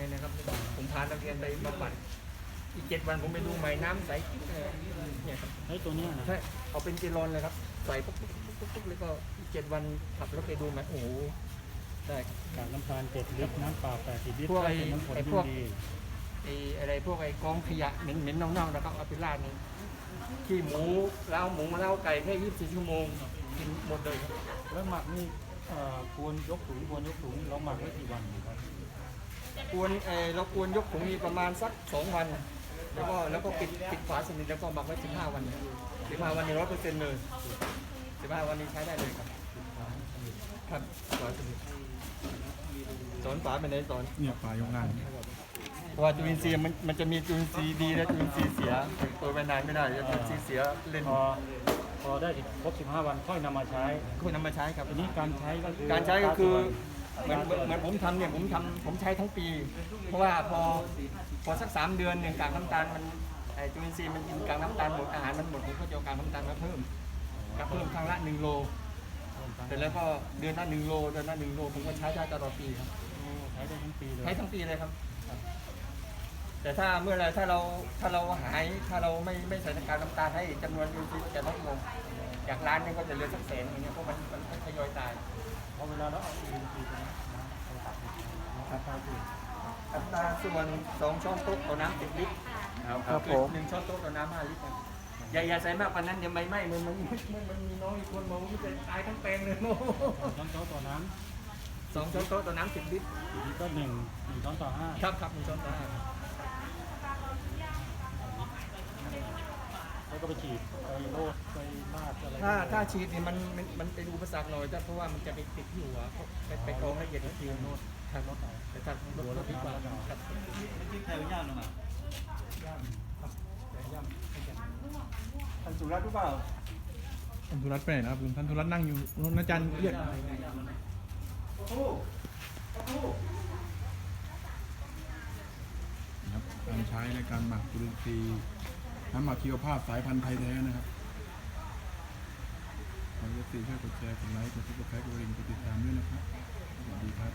เลยนะครับ ผมพานักเรียนไปบำบัดอีกเจ็ดวันผมไปดูใหม่น้ำใสกิ๊กเลยเนี่ยครับเฮ้ยตัวเนี้ยนะใช่เอาเป็นเจลอนเลยครับ ใส่ปุ๊บปุ๊บปุ๊บปุ๊บปุ๊บแล้วก็อีกเจ็ดวันขับรถไปดูไหมโอ้โหได้ครับกากน้ำตาลเจ็ดลิตรน้ำเปล่าแปดสิบลิตรพวกไอ้เป็นน้ำผลไอ้ที่พวก ดีไอ้อะไรพวกไอ้กองขยะเหม็นเหม็นๆเน่าๆนะครับเอาไปราดนี่ขี้หมูเล้าหมูเล้าไก่แค่ยี่สิบสี่ชั่วโมงกินหมดเลยครับ แล้วหมักนี่เอ่อควรยกถุงควรยกถุงเราหมักไว้กี่วันครับ กวนเออเรากวนยกถุงมีประมาณสักสองวัน แล้วก็แล้วก็ปิดปิดฝาสนิทแล้วก็หมักไว้สิบห้าวันสิบห้าวันนี้ร้อยเปอร์เซ็นต์เลยสิบห้าวันนี้ใช้ได้เลยครับ ครับฝาสนิทสอนฝาไปไหนสอนเนี่ยปลายกงานเพราะว่าจุลินทรีย์มันมันจะมีจุลินทรีย์ดีและจุลินทรีย์เสียตัวไปนานไม่ได้จุลินทรีย์เสียเล่นพอพอได้ครบ 15 วันค่อยนำมาใช้คุณนำมาใช้ครับทีนี้การใช้ก็คือการใช้ก็คือ เหมือนเหมือนผมทำเนี่ยผมทำผมใช้ทั้งปี เพราะว่าพอพอสักสามเดือนหนึ่งกากน้ำตาลมันไอจุลินทรีย์มันกินกากน้ำตาลหมดอาหารมันหมดผมก็จะเอากากน้ำตาลมาเพิ่มก็เพิ่มครั้งละหนึ่งโลเสร็จแล้วก็เดือนละหนึ่งโลเดือนละหนึ่งโลผมก็ใช้ได้ตลอดปีครับใช้ได้ทั้งปีเลยใช้ทั้งปีเลยครับ แต่ถ้าเมื่อไรถ้าเราถ้าเราหายถ้าเราไม่ไม่ใส่กากน้ำตาลให้จำนวนจุลินทรีย์จะลดลง จากล้านหนึงก็จะเหลือสักแสนอย่างเงี้ยเพราะมันมันทยอยตายเพราะเวลาเราเอาอินทรีย์ไปนะเราตัดนะครับตัดตัดอัตราส่วนสองช้อนโต๊ะต่อน้ำสิบลิตรครับผม หนึ่งช้อนโต๊ะต่อน้ำห้าลิตรนะอย่าอย่าใส่มากกว่านั้นเดี๋ยวไม่ไหม้มันมันมันมันมีน้องอีกคนมองมันจะตายทั้งแปลงเลยโอ้โหช้อนโต๊ะต่อน้สองช้อนโต๊ะต่อน้ำสิบลิตรำทีนี้ก็หนึ่งหนึ่งช้อนต่อห้า ครับครับหนึ่งช้อนโต๊ะห้า แล้ว ก็ไปฉีดไปโรดไปลาดอะไรถ้าถ้าฉีดนี่มันมันมันไปดูประสาทหน่อยแต่เพราะว่ามันจะไปติดที่หัวไปไปกรองละเอียดอีกทีโน้ตทางโน้ตเอาแต่ถ้าลดลดดีกว่าครับใครย่างลงมาย่ำครับแต่ย่ำให้แข็งท่านสุรัตน์หรือเปล่าท่านธุรัตน์ไปไหนนะครับลุงท่านธุรัตน์นั่งอยู่นู่นอาจารย์เรียกนะครับการใช้ในการหมักจุลินทรีย์ น้ำหมักชีวภาพสายพันธุ์ไทยแท้นะครับขอให้ทุกท่ช่วยกดแชร์กดไลค์กดซับสไครต์กดกระดิ่งกดติดตามด้วยนะครับสวัสดีครับ